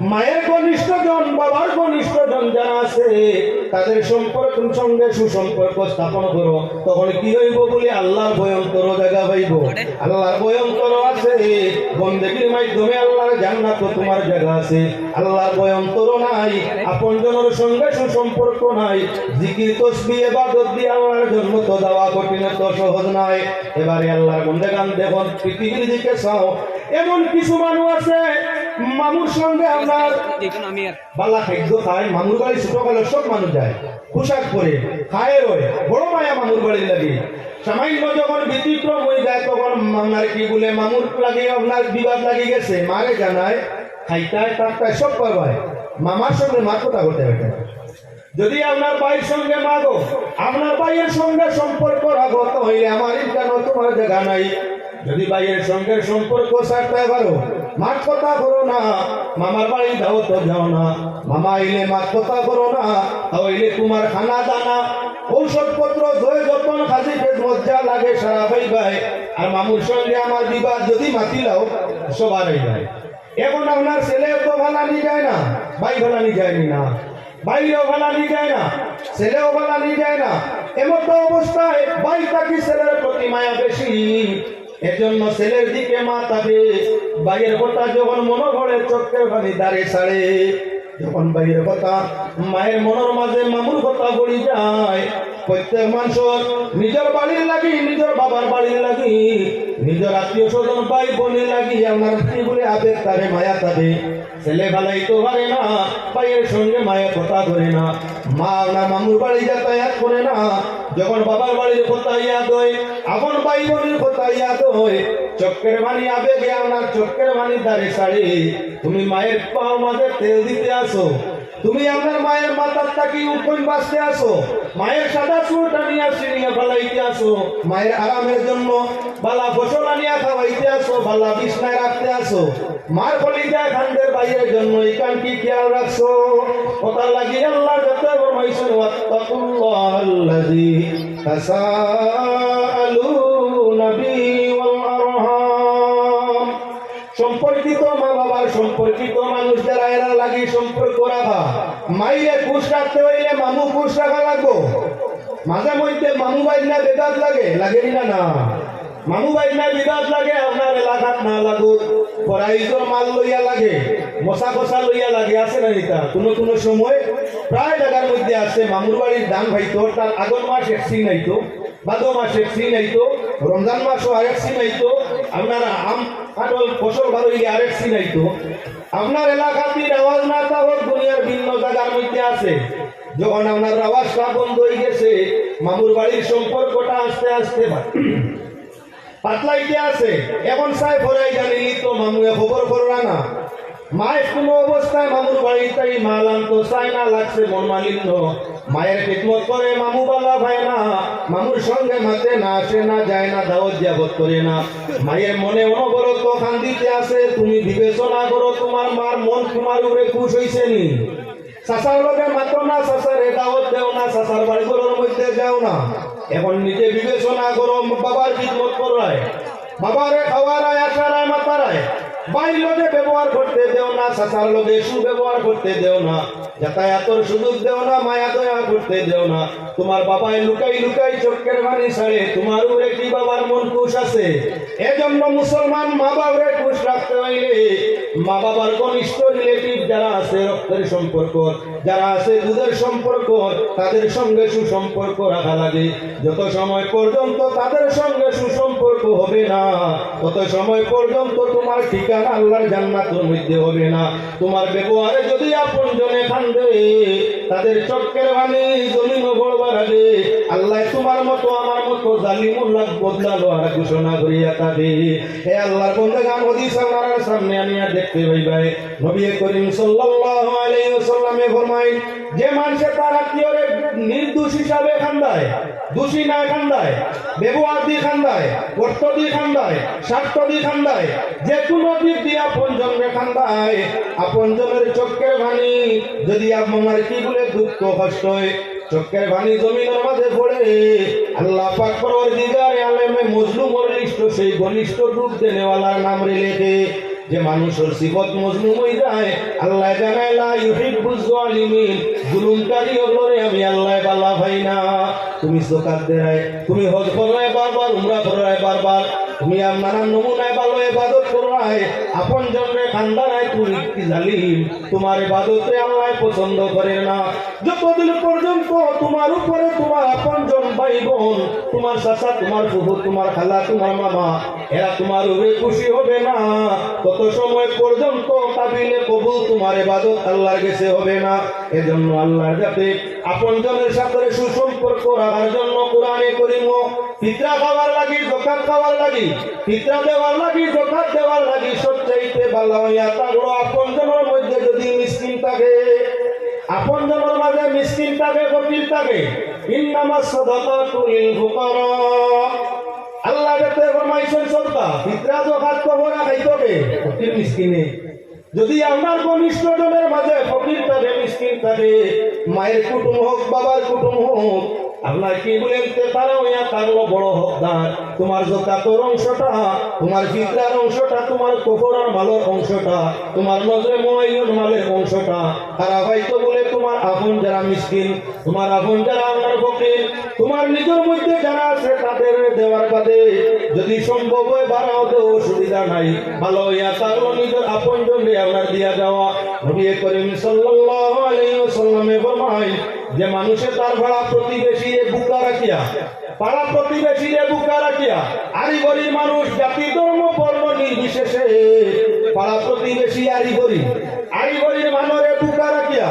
মায়ের ঘনিষ্ঠ জন, বাবার ঘনিষ্ঠ জন যারা আছে, তাদের সম্পর্ক সঙ্গে সুসম্পর্ক স্থাপন করো। তখন কি হইব বলে? আল্লাহর ভয়ঙ্কর জায়গা হইব। আল্লাহর ভয়ঙ্কর আছে। বন্দেগীর মাধ্যমে আল্লাহর জান্নাত তোমার জায়গা আছে। আল্লাহর ভয়ঙ্কর নাই। আপন জনের সঙ্গে সুসম্পর্ক নাই। জিকির, তসবি এবাদত দিয়ে আল্লাহর জন্য তো দেওয়া কঠিন, তো সহজ নাই। এবারে আল্লাহর বন্দেগান দেখুন পৃথিবীর দিকে চাও। এমন কিছু মানুষ আছে মামুর সঙ্গে আপনার। দেখুন আমি আর বালা খাদ্য খায় মামুর বাড়ি ছোটকালের সব মানুষ যায়। পোশাক পরে খায় রয় বড় মায়া মামুর বাড়ি লাগে। সামান্য যখন ব্যতিক্রম হয়ে যায় তখন আপনার কি বলে মামুর লাগে আপনার বিবাদ লাগি গেছে। মারে জানায় খাইতায় টাকতায় সব পাবায় মামার সঙ্গে মার কথা করতে হবে যদি আপনার ভাইয়ের সঙ্গে মাগো আপনার ভাইয়ের সঙ্গে সম্পর্ক রাখো তাহলে আমার কেন তোমার জায়গা নাই। যদি ভাইয়ের সঙ্গে সম্পর্ক সারতে পারো মার কথা করো না, মামার বাড়ি যাও তো যাও না। মামা এলে মার কথা করো না তাহলে তোমার খানা দানা। ঔষধপত্র, জয় যতন খাজি পেট মজ্জা লাগে সারা ভাই ভাই। আর মামুর সঙ্গে আমার বিবাদ যদি মাতি লাও সবারই যায় এখন আপনার ছেলেও তো ভালানি যায় না ভাই ভালানি যায়নি না, ভাইও ভালানি যায় না, ছেলেও ভালানি যায় না। এমন তো অবস্থায় ভাই তাকে ছেলের প্রতি মায়া বেশি। এজন্য ছেলের দিকে মা তাকে ভাইয়ের কথা যখন মনে ভরে চোখের পানি দাঁড়িয়ে ছাড়ে, যখন ভাইয়ের কথা মায়ের মনের মাঝে মামুর কথা বলি যায়, প্রত্যেক মানুষের নিজের বাড়ির লাগি, নিজের বাবার বাড়ির লাগি, নিজের আত্মীয় স্বজন, ভাই বোনের লাগি, আমার কি বলে আবেগ তারে, মায়া তাবে ছেলে ভালাই তো পারে না, ভাইয়ের সঙ্গে মায়ের কথা ধরে না, মা না মামুর বাড়ি যাতায়াত করে না যখন বাবার বাড়ির ইয়াদ হয় আপন ভাই বোনের ইয়াদ হয় চক্কের বাণী আবেগে আপনার চক্কের বাণী দাঁড়ে সাড়ে তুমি মায়ের পাও মাঝে তেল দিতে আসো। তুমি আপনার মায়ের মাথার তাকি উপন বাঁচতে আসো। মায়ের সাদা চুল টানিয়া সিনিয়া ফালাইতে আসো। মায়ের আরামের জন্য বালা ফসল আনিয়া খাওয়াইতে আসো, বালা বিছনায় রাখতে আসো। মার কলিজা খান্দের বাইরের জন্য ইকান কি খেয়াল রাখছো। কথা লাগি আল্লাহ যত ফরমাইছেন ওয়াত্তাকুল্লাহ আল্লাযী তাসাআলুনা বিহি ওয়াল সম্পর্কিত মা বাবার সম্পর্কিত মানুষ যারা, এরা লাগি সম্পর্ক রাখা। মাইরে খুশ রাখতে হইলে মামু খুশ রাখা লাগবো। মাঝে মধ্যে মামু বাইক না বেদাত লাগে লাগে না না। মামু না বিবাদ লাগে, আপনার এলাকাত না লাগুক। পরাইজর মাল লইয়া লাগে, মশা কষা লইয়া লাগে, আছে না এটা? কোনো কোনো সময়। প্রায় জায়গার মধ্যে আছে মামুর বাড়ির দান ভাইতো, তার আগন মাস এক সিন আইতো ভাদ মাস এক সিন আইতো, রমজান মাসও আরেক সিন আইতো, আপনার আম কাটল ফসল ভালো হইলে আরেক সিন আইতো। আপনার এলাকাতে আওয়াজ না থাকুক দুনিয়ার ভিন্ন জায়গার মধ্যে আছে। যখন আপনার আওয়াজটা বন্ধ হয়ে গেছে মামুর বাড়ির সম্পর্কটা আস্তে আস্তে পাতলাইতে আছে। এখন সাই ফরাই জানিলি তো মামুয়ে খবর করলা না মায়ের কোনো অবস্থায় মামুর বাড়িতে মাল আনতো চাই না লাগছে মন মালিন্য। মায়ের খেদমত করে মামু বালা ভাই না। মামুর সঙ্গে মাতে না, আসে না, যায় না, দাওয়াত জাবত করে না। মায়ের মনে অনবরত খান্দিতে আছে, তুমি বিবেচনা করো তোমার মার মন তোমার উপরে খুশ হইছে নি। চাচার লগে মাত্র না, চাচার দাওয়াত দেও না, চাচার বাড়িগুলোর মধ্যে যাও না। এখন নিজে বিবেচনা করো, বাবার খিদমত করায় বাবারে খাওয়ারায় আসারায় মাতারায় বাইর লোকে ব্যবহার করতে দেও না, চাচার লোকে সুব্যবহার করতে দেও না। যাতায়াতর সুযোগ দেও না, মায়া দয়া করতে দেও না। তোমার বাবায় লুকাই লুকাই চোখের বাণী ছাড়ে, তোমার উপরে কি বাবার মন খুশ আছে? এজন্য মুসলমান মা বাবারে খুশ রাখতে হইলে মা বাবার ঘনিষ্ঠ রিলেটিভ যারা আছে, রক্তের সম্পর্ক যারা আছে দুধের সম্পর্ক, তাদের সঙ্গে সুসম্পর্ক রাখা লাগে। যত সময় পর্যন্ত তাদের সঙ্গে সুসম্পর্ক হবে না, তত সময় পর্যন্ত তোমার ঠিকানা আল্লাহর জান্নাতের মধ্যে হবে না। তোমার ব্যবহারে যদি আপন জনে খান্দে তাদের চক্কের বাণী জমিন গড়বার আগে আল্লাহ তোমার মতো, আমার মতো জালিমুল্লাহ বদলালো আর ঘোষণা করিয়া তাবে। হে আল্লাহর বন্ধে গান হদিস সামনে আনিয়া দেখতে হইবে নবী করিম সাল্লাল্লাহু আলাইহি ওয়াসাল্লামে নির্দোষ হিসাবে দোষী খান্দায় খান্দায় স্বার্থ দিয়ে খান্দায়, যে খান্দায়। আপন জনের চক্কের ভানি যদি বলে ভানি জমিনের মাঝে পড়ে। আল্লাহ পাক আলেমে মজলুমর লিষ্ট সেই ঘনিষ্ঠ রূপ দেনেওয়ালার নাম রেলেতে যে মানুষের সিফত মজমু হয়ে যায়, আল্লাহ জানায়, লা ইউহিব্বুজ আমি আল্লাহ বালা ভাই না। তুমি জকাত দেয় তুমি হজ করায় বারবার উমরা করায় বারবার তুমি আমার নমুনায় ভালো ইবাদত করায়, আপন জন্মে তোমার উপরে তোমার আপন জন ভাই বোন তোমার চাচা, তোমার ফুফু, তোমার খালা, তোমার মামা, এরা তোমার উপরে খুশি হবে না। তত সময় পর্যন্ত কাবিলে কবুল তোমার ইবাদত আল্লাহর কাছে হবে না। এজন্য আল্লাহর যাতে আপন জনের সাথে সুসম্পর্ক রাখার জন্য কোরআনে করিম ফিতরা খাওয়ার লাগি জকাত খাওয়ার লাগি, ফিতরা দেওয়ার লাগি জকাত দেওয়ার লাগি সবচাইতে ভালো হইয়া আপন জনের মধ্যে যদি মিসকিন থাকে আপন জনের মাঝে মিসকিন থাকে গতির থাকে, ইন্নামা সাদাকাতু লিল ফুকারা। আল্লাহ যাতে ফরমাইছেন, সদকা ফিতরা হাত কবরা খাইতবে ফকির মিসকিনে। যদি আমার কনিষ্ঠ জনের মাঝে ফকির থাকে মিসকিন থাকে মায়ের কুটুম হোক, বাবার কুটুম হোক, আল্লাহ কি বলেন? তারা হইয়া তারও বড় হকদার। তোমার জকাতর অংশটা, তোমার ফিতরার অংশটা, তোমার কফরার মালের অংশটা, তোমার নজরে মোয়াইন মালের অংশটা, তারা হয়তো বলে, তোমার আপন যারা মিসকিন, তোমার আপন যারা আপনার ফকির তোমার নিজের মধ্যে যারা আছে তাদের দেওয়ার বাদে যদি সম্ভব হয় বাড়াও তো অসুবিধা নাই। ভালো হইয়া তারও নিজের আপন জন্য আপনার দিয়া যাওয়া। নবী করিম সাল্লাল্লাহু আলাইহি ওয়াসাল্লামে ফরমায় যে মানুষে তার ভাড়া প্রতিবেশী এ বুকা রাখিয়া পাড়া প্রতিবেশী এ বুকা রাখিয়া, আরি গরিব মানুষ, জাতি ধর্ম, বর্ণ নির্বিশেষে পাড়া প্রতিবেশী আরি গরিব আরি গরিব মানরে বুকা রাখিয়া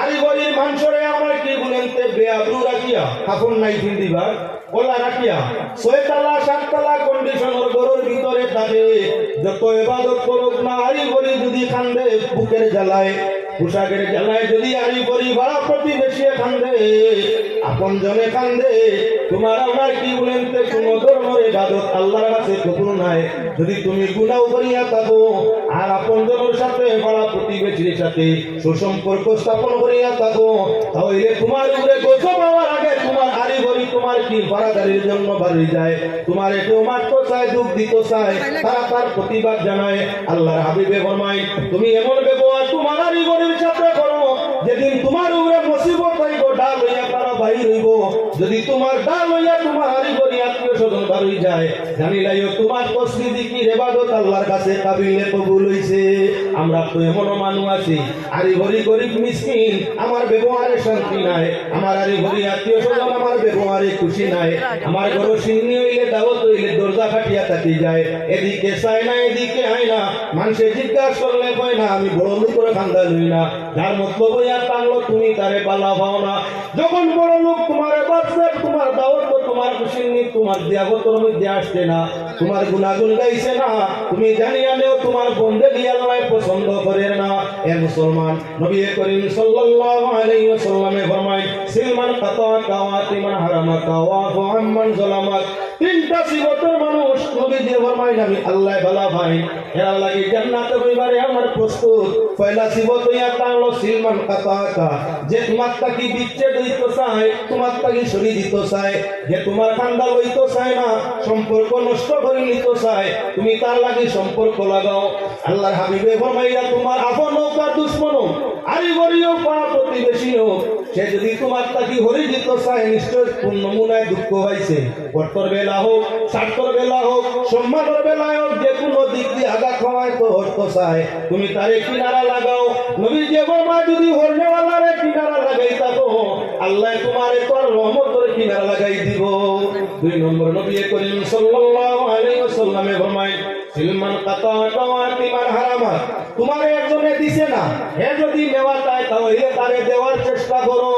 আরি গরিব মানুষরে আমার কি বলেন তে বেআব্রু রাখিয়া কাপড় নাই দিবার গলা রাখিয়া, ছয়তলা, সাততলা কন্ডিশনের গরুর ভিতরে থাকে যত এবাদত করুক না আরি গরিব যদি খান্দে বুকের জ্বালায়। পোশাকের জ্বালায় যদি আরি করি ভাড়া প্রতিবেশী কান্দে আপন জনে কান্দে তোমার আমার কি বলেন কোনো ধর্মের ইবাদত আল্লাহর কাছে কবুল নাই। যদি তুমি গুনাহ করিয়া থাকো, আর আপন জনের সাথে ভাড়া প্রতিবেশীর সাথে সুসম্পর্ক স্থাপন করিয়া থাকো, তাহলে তোমার উপরে গোছ পাওয়ার আগে তোমার আরি ভরি তোমার কি ভাড়াদারির জন্য বাড়ি যায়। তোমার কেউ মাত্র চায় দুঃখ দিত চায় তারা তার প্রতিবাদ জানায়। আল্লাহর হাবিবে ফরমায় তুমি এমন ব্যবহার তোমার আর গরিব ছাত্র করো। যেদিন তোমার উপরে মুসিবত হইব, ডাল হইয়া তারা বাহির হইব। যদি তোমার ডাল হইয়া তোমার ভরি আত্মীয় স্বজন বাড়ি যায়, জানিলাইও তোমার তসবিদি কি রেবাদত আল্লাহর কাছে কাবিলে কবুল হইছে। আমরা তো এমনও মানুষ আছি আরি ভরি গরিব মিসকিন, আমার ব্যবহারে শান্তি নাই, আমার আরি ভরি আত্মীয় স্বজন আমার ব্যবহারে খুশি নাই, আমার ঘর সিন্নি হইলে, দাওয়াত হইলে, দরজা খাটিয়া থাকি যায়। এদিকে চায় না, এদিকে আয় না, মানুষে জিজ্ঞাসা করলে কয় না, আমি বড় করে খান্দা লই না। যার মতলব টানলো তুমি তারে পালা পাও না। যখন বড় লোক তোমার বাচ্চা তোমার দাওয়াত তোমার খুশি নি তোমার দিয়াগতর দিয়ে আসতে না। তোমার গুণাগুণ গাইছে না। তুমি জানিয়া নেও তোমার বন্ধে আল্লাহ পছন্দ করে না। এ মুসলমান, নবী করিম সাল্লাল্লাহু আলাইহি ওয়াসাল্লামে ফরমায়, সিলমান কাতা কাওয়াতি মান হারামা কাওয়া আম্মান জালামাত তিনটা সিবতের মানুষ নবী দিয়ে ফরমায়, আমি আল্লাহ ভালা ভাই। এরা লাগি জান্নাতে হইবারে আমার প্রস্তুত। পয়লা সিবত হইয়া তাহলো সিলমান কাতা কা যে তোমার তাকি বিচ্ছেদ হইতো চায় তোমার তাকি সরি দিত চায়? যে তোমার কান্দা লইতো চায় না, সম্পর্ক নষ্ট করে নিত চায় তুমি তার লাগি সম্পর্ক লাগাও। আল্লাহর হাবিবে ফরমাইয়া, তোমার আপন হোক আর দুশ্মন হোক, আরি গরিও পাড়া প্রতিবেশী হোক, সে যদি তোমার তাকি হরি দিত চায়, নিশ্চয় পূর্ণ মুনায় দুঃখ হয়েছে কর্তর বেলা হোক, স্বার্থর বেলা হোক, সম্মানের বেলায় হোক, যে কোনো দিক দিয়ে আঘাত হওয়ায় তো হস্ত চায়। তুমি তারে কিনারা লাগাও। নবী যে মা যদি হরনেওয়ালারে কিনারা লাগাই থাকো আল্লাহ তোমার তোর রহমত করে কিনারা লাগাই দিব। দুই নম্বর নবী করিম সাল্লাল্লাহু আলাইহি ওয়াসাল্লামে ফরমায় সিলমান কাতা কাওয়াতি মান হারামা। তোমার একজনে দিছে না, হে যদি নেওয়া চায় তাহলে তারে দেওয়ার চেষ্টা করো।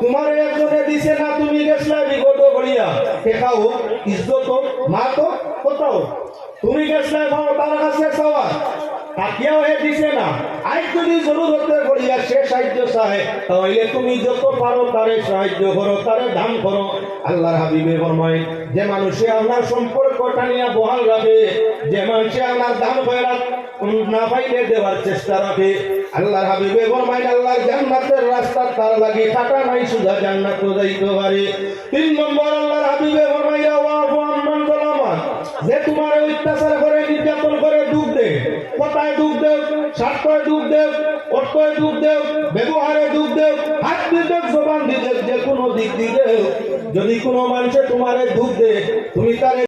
তোমার একজনে দিছে না, তুমি গেছলা বিগত করিয়া টেকাও ইজ্জত তো কোথাও। তুমি গেছলা তার কাছে চাওয়া তাকিয়াও হে দিছে না। আজ যদি জরুরতে করিয়া তুমি যত তারে আল্লাহর হাবিবে যে মানুষে আপনার সম্পর্ক টানিয়া বহাল রাখে, যে মানুষে আপনার দান না পাইলে দেওয়ার চেষ্টা রাখে, আল্লাহর হাবিবে ফরমায়, আল্লাহর জান্নাতের রাস্তা তার লাগে কাটা নাই সুধা জান্নাত যাইতে পারে। তিন নম্বর, আল্লাহর হাবিবে যালামান যে তোমার অত্যাচার করে, নির্যাতন করে দুঃখ দে, কোথায় স্বার্থে দুঃখ দেব অর্থে দুধ দেব ব্যবহারে দুধ দেব হাত দিতে জবান দিতে যে কোনো দিক দিতে যদি কোনো মানুষে তোমারে দুধ দে তুমি তারে